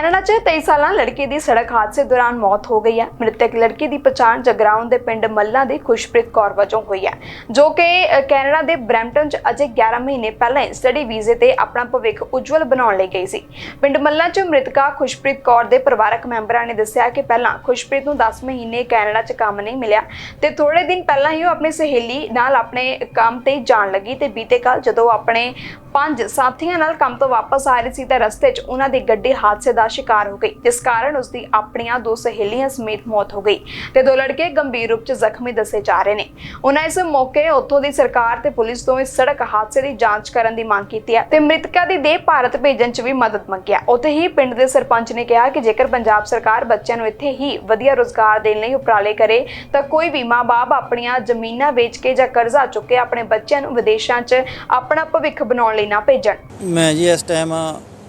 Canada 'ਚ 23 ਸਾਲਾਂ ਲੜਕੀ ਦੀ ਸੜਕ ਹਾਦਸੇ ਦੌਰਾਨ ਮੌਤ ਹੋ ਗਈ ਹੈ। ਮ੍ਰਿਤਕ ਲੜਕੀ ਦੀ ਪਛਾਣ ਜਗਰਾਉਂ ਦੇ ਪਿੰਡ ਮੱਲਾ ਦੀ ਖੁਸ਼ਪ੍ਰੀਤ ਕੌਰ ਵਜੋਂ ਹੋਈ ਹੈ, ਜੋ ਕਿ ਕੈਨੇਡਾ ਦੇ ਬਰੈਂਪਟਨ 'ਚ ਅਜੇ 11 ਮਹੀਨੇ ਪਹਿਲਾਂ ਸਟੱਡੀ ਵੀਜ਼ੇ ਤੇ ਆਪਣਾ ਭਵਿੱਖ ਉਜਵਲ ਬਣਾਉਣ ਲਈ ਗਈ ਸੀ। ਪਿੰਡ ਮੱਲਾ 'ਚ ਮ੍ਰਿਤਕਾ ਖੁਸ਼ਪ੍ਰੀਤ ਕੌਰ ਦੇ ਪਰਿਵਾਰਕ ਮੈਂਬਰਾਂ ਨੇ ਦੱਸਿਆ ਕਿ ਪਹਿਲਾਂ ਖੁਸ਼ਪ੍ਰੀਤ ਨੂੰ 10 ਮਹੀਨੇ ਕੈਨੇਡਾ 'ਚ ਕੰਮ ਨਹੀਂ ਮਿਲਿਆ ਤੇ ਥੋੜੇ ਦਿਨ ਪਹਿਲਾਂ ਹੀ ਉਹ ਆਪਣੀ ਸਹੇਲੀ ਨਾਲ ਆਪਣੇ ਕੰਮ ਤੇ ਜਾਣ ਲੱਗੀ ਤੇ ਬੀਤੇ ਕੱਲ ਜਦੋਂ ਆਪਣੇ ਪੰਜ ਸਾਥੀਆਂ ਨਾਲ ਕੰਮ ਤੋਂ ਵਾਪਸ ਆ ਰਹੀ ਸੀ ਤਾਂ ਰਸਤੇ 'ਚ ਉਹਨਾਂ ਦੀ ਗੱਡੀ ਹਾਦਸੇ ਦਾ ਸ਼ਿਕਾਰ ਹੋ ਗਈ, ਜਿਸ ਕਾਰਨ ਉਸ ਦੀ ਆਪਣੀਆਂ ਦੋ ਸਹੇਲੀਆਂ ਸਮੇਤ ਮੌਤ ਹੋ ਗਈ ਤੇ ਦੋ ਲੜਕੇ ਗੰਭੀਰ ਰੂਪ 'ਚ ਜ਼ਖਮੀ ਦੱਸੇ ਜਾ ਰਹੇ ਨੇ। ਉਹਨਾਂ ਇਸ ਮੌਕੇ ਉੱਥੋਂ ਦੀ ਸਰਕਾਰ ਤੇ ਪੁਲਿਸ ਤੋਂ ਇਸ ਸੜਕ ਹਾਦਸੇ ਦੀ ਜਾਂਚ ਕਰਨ ਦੀ ਮੰਗ ਕੀਤੀ ਹੈ ਤੇ ਮ੍ਰਿਤਕਾਂ ਦੀ ਦੇਹ ਭਾਰਤ ਭੇਜਣ 'ਚ ਵੀ ਮਦਦ ਮੰਗਿਆ। ਉੱਥੇ ਹੀ ਪਿੰਡ ਦੇ ਸਰਪੰਚ ਨੇ ਕਿਹਾ ਕਿ ਜੇਕਰ ਪੰਜਾਬ ਸਰਕਾਰ ਬੱਚਿਆਂ ਨੂੰ ਇੱਥੇ ਹੀ ਵਧੀਆ ਰੋਜ਼ਗਾਰ ਦੇਣ ਲਈ ਉਪਰਾਲੇ ਕਰੇ, ਤਾਂ ਕੋਈ ਵੀ ਮਾਂ-ਬਾਪ ਆਪਣੀਆਂ ਜ਼ਮੀਨਾਂ ਵੇਚ ਕੇ ਜਾਂ ਕਰਜ਼ਾ ਚੁੱਕ ਕੇ ਆਪਣੇ ਬੱਚਿਆਂ ਨੂੰ ਵਿਦੇਸ਼ਾਂ 'ਚ ਆਪਣਾ ਭਵਿੱਖ ਬਣਾਉਣ ਲਈ ਨਾ ਭੇਜਣ। ਮੈਂ ਜੀ ਇਸ ਟਾਈਮ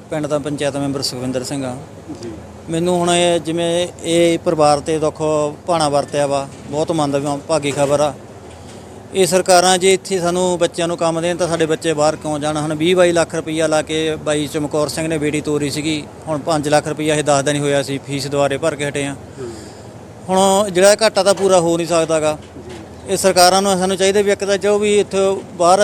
ਪਿੰਡ ਦਾ ਪੰਚਾਇਤ ਮੈਂਬਰ ਸੁਖਵਿੰਦਰ ਸਿੰਘ ਆ ਮੈਨੂੰ ਹੁਣ ਇਹ ਜਿਵੇਂ ਇਹ ਪਰਿਵਾਰ ਤੇ ਦੁੱਖ ਭਾਣਾ ਵਰਤਿਆ ਵਾ ਬਹੁਤ ਮੰਦ ਭਾਗੀ ਖਬਰ ਆ। ਇਹ ਸਰਕਾਰਾਂ ਜੇ ਇੱਥੇ ਸਾਨੂੰ ਬੱਚਿਆਂ ਨੂੰ ਕੰਮ ਦੇਣ ਤਾਂ ਸਾਡੇ ਬੱਚੇ ਬਾਹਰ ਕਿਉਂ ਜਾਣ? ਹੁਣ 20 22 ਲੱਖ ਰੁਪਈਆ ਲਾ ਕੇ ਬਾਈ ਚਮਕੌਰ ਸਿੰਘ ਨੇ ਬੇੜੀ ਤੋਰੀ ਸੀਗੀ। ਹੁਣ 5 ਲੱਖ ਰੁਪਈਆ ਇਹ 10 ਦਿਨ ਹੀ ਹੋਇਆ ਸੀ ਫੀਸ ਦੁਆਰੇ ਭਰ ਕੇ ਹਟੇ ਆ ਹੁਣ ਜਿਹੜਾ ਘਾਟਾ ਤਾਂ ਪੂਰਾ ਹੋ ਨਹੀਂ ਸਕਦਾਗਾ। ਇਹ ਸਰਕਾਰਾਂ ਨੂੰ ਸਾਨੂੰ ਚਾਹੀਦਾ ਵੀ ਇੱਕ ਤਾਂ ਜੋ ਵੀ ਇੱਥੇ ਬਾਹਰ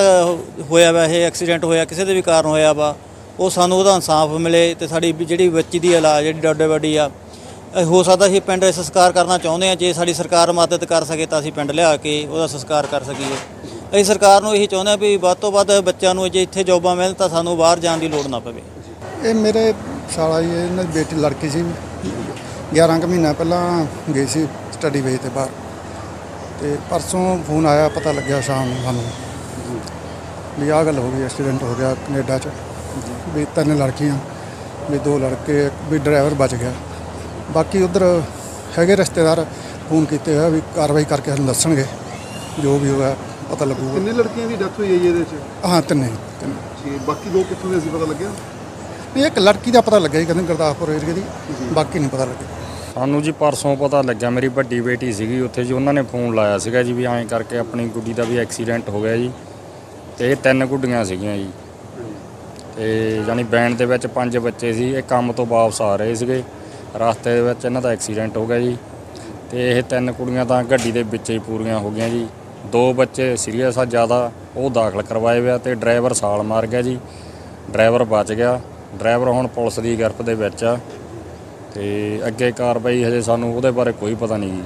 ਹੋਇਆ ਵਾ, ਇਹ ਐਕਸੀਡੈਂਟ ਹੋਇਆ, ਕਿਸੇ ਦੇ ਵੀ ਕਾਰਨ ਹੋਇਆ ਵਾ, ਉਹ ਸਾਨੂੰ ਉਹਦਾ ਇਨਸਾਫ ਮਿਲੇ ਤੇ ਸਾਡੀ ਜਿਹੜੀ ਬੱਚੀ ਦੀ ਇਲਾਜ ਜਿਹੜੀ ਡੋਡੇ ਵੱਡੀ ਆ ਹੋ ਸਕਦਾ ਅਸੀਂ ਪਿੰਡ ਸੰਸਕਾਰ ਕਰਨਾ ਚਾਹੁੰਦੇ ਆ ਜੇ ਸਾਡੀ ਸਰਕਾਰ ਮਦਦ ਕਰ ਸਕੇ ਤਾਂ ਅਸੀਂ ਪਿੰਡ ਲਿਆ ਕੇ ਉਹਦਾ ਸੰਸਕਾਰ ਕਰ ਸਕੀਏ। ਅਸੀਂ ਸਰਕਾਰ ਨੂੰ ਇਹੀ ਚਾਹੁੰਦੇ ਆ ਵੀ ਵੱਧ ਤੋਂ ਵੱਧ ਬੱਚਿਆਂ ਨੂੰ ਜੇ ਇੱਥੇ ਜੋਬਾਂ ਮਿਲਣ ਤਾਂ ਸਾਨੂੰ ਬਾਹਰ ਜਾਣ ਦੀ ਲੋੜ ਨਾ ਪਵੇ। ਇਹ ਮੇਰੇ ਸਾਲਾ ਜੀ, ਇਹਨਾਂ ਦੀ ਬੇਟੀ ਲੜਕੀ ਸੀ 11 ਕੁ ਮਹੀਨਾ ਪਹਿਲਾਂ ਗਈ ਸੀ ਸਟੱਡੀ ਵੇਜ ਤੇ ਬਾਹਰ। ਤੇ ਪਰਸੋਂ ਫੋਨ ਆਇਆ ਪਤਾ ਲੱਗਿਆ ਸ਼ਾਮ ਨੂੰ ਸਾਨੂੰ। ਵੀ ਆਹ ਗੱਲ ਹੋ ਗਈ ਐਕਸੀਡੈਂਟ ਹੋ ਗਿਆ ਕੈਨੇਡਾ 'ਚ। ਵੀ ਤਿੰਨ ਲੜਕੀਆਂ ਵੀ ਦੋ ਲੜਕੇ ਵੀ ਡਰਾਈਵਰ ਬਚ ਗਿਆ। ਬਾਕੀ ਉਧਰ ਹੈਗੇ ਰਿਸ਼ਤੇਦਾਰ ਫੋਨ ਕੀਤੇ ਹੋਇਆ ਵੀ ਕਾਰਵਾਈ ਕਰਕੇ ਸਾਨੂੰ ਦੱਸਣਗੇ ਜੋ ਵੀ ਹੋਇਆ ਪਤਾ ਲੱਗੂਗਾ। ਕਿੰਨੇ ਲੜਕੀਆਂ ਦੀ ਡੈਥ ਹੋਈ ਹੈ ਜੀ ਇਹਦੇ ਚ? ਹਾਂ ਤਿੰਨੇ ਤਿੰਨੇ। ਜੀ ਬਾਕੀ ਦੋ ਕਿੱਥੋਂ ਦੇ ਸੀ ਪਤਾ ਲੱਗਿਆ? ਵੀ ਇੱਕ ਲੜਕੀ ਦਾ ਪਤਾ ਲੱਗਿਆ ਜੀ ਕਹਿੰਦੇ ਗੁਰਦਾਸਪੁਰ ਏਰੀਏ ਦੀ। ਬਾਕੀ ਨਹੀਂ ਪਤਾ ਲੱਗਿਆ। ਸਾਨੂੰ ਜੀ ਪਰਸੋਂ ਪਤਾ ਲੱਗਿਆ, ਮੇਰੀ ਵੱਡੀ ਬੇਟੀ ਸੀਗੀ, ਉੱਥੇ ਜੀ ਉਹਨਾਂ ਨੇ ਫੋਨ ਲਾਇਆ ਸੀਗਾ ਜੀ ਵੀ ਐਂ ਕਰਕੇ ਆਪਣੀ ਗੁੱਡੀ ਦਾ ਵੀ ਐਕਸੀਡੈਂਟ ਹੋ ਗਿਆ ਜੀ। ਤੇ ਇਹ ਤਿੰਨ ਗੁੱਡੀਆਂ ਸੀਗੀਆਂ ਜੀ। ਤੇ ਯਾਨੀ ਬੈਂਡ ਦੇ ਵਿੱਚ ਪੰਜ ਬੱਚੇ ਸੀ, ਇਹ ਕੰਮ ਤੋਂ ਵਾਪਸ ਆ ਰਹੇ ਸੀਗੇ। ਰਸਤੇ ਦੇ ਵਿੱਚ ਇਹਨਾਂ ਦਾ ਐਕਸੀਡੈਂਟ ਹੋ ਗਿਆ ਜੀ। ਤੇ ਇਹ ਤਿੰਨ ਕੁੜੀਆਂ ਤਾਂ ਗੱਡੀ ਦੇ ਵਿੱਚ ਹੀ ਪੂਰੀਆਂ ਹੋ ਗਈਆਂ ਜੀ। ਦੋ ਬੱਚੇ ਸੀਰੀਅਸ ਆ ਜ਼ਿਆਦਾ, ਉਹ ਦਾਖਲ ਕਰਵਾਏ ਹੋਇਆ ਤੇ ਡਰਾਈਵਰ ਸਾਲ ਮਾਰ ਗਿਆ ਜੀ। ਡਰਾਈਵਰ ਬਚ ਗਿਆ। ਡਰਾਈਵਰ ਹੁਣ ਪੁਲਿਸ ਦੀ ਗਿਰਫਤ ਦੇ ਵਿੱਚ ਆ। ਤੇ ਅੱਗੇ ਕਾਰਵਾਈ ਹਜੇ ਸਾਨੂੰ ਉਹਦੇ ਬਾਰੇ ਕੋਈ ਪਤਾ ਨਹੀਂ ਜੀ।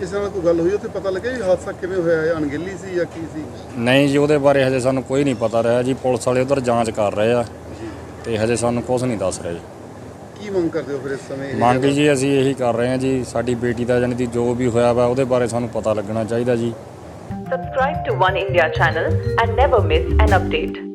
ਕਿਸੇ ਨਾਲ ਕੋਈ ਗੱਲ ਹੋਈ ਉੱਥੇ ਪਤਾ ਲੱਗਿਆ ਵੀ ਹਾਦਸਾ ਕਿਵੇਂ ਹੋਇਆ ਹੈ ਅਣਗਹਿਲੀ ਸੀ ਜਾਂ ਕੀ ਸੀ? ਨਹੀਂ ਜੀ ਉਹਦੇ ਬਾਰੇ ਹਜੇ ਸਾਨੂੰ ਕੋਈ ਨਹੀਂ ਪਤਾ ਰਿਹਾ ਜੀ ਪੁਲਿਸ ਵਾਲੇ ਉਧਰ ਜਾਂਚ ਕਰ ਰਹੇ ਆ ਤੇ ਹਜੇ ਸਾਨੂੰ ਕੁਝ ਨਹੀਂ ਦੱਸ ਰਹੇ। ਜੀ ਕੀ ਮੰਗ ਕਰਦੇ ਹੋ ਫਿਰ ਇਸ ਸਮੇਂ? ਮੰਗ? ਜੀ ਅਸੀਂ ਇਹੀ ਕਰ ਰਹੇ ਹਾਂ ਜੀ ਸਾਡੀ ਬੇਟੀ ਦਾ ਜਾਣੀ ਦੀ ਜੋ ਵੀ ਹੋਇਆ ਵਾ ਉਹਦੇ ਬਾਰੇ ਸਾਨੂੰ ਪਤਾ ਲੱਗਣਾ ਚਾਹੀਦਾ ਜੀ। Subscribe to One India channel and never miss an update.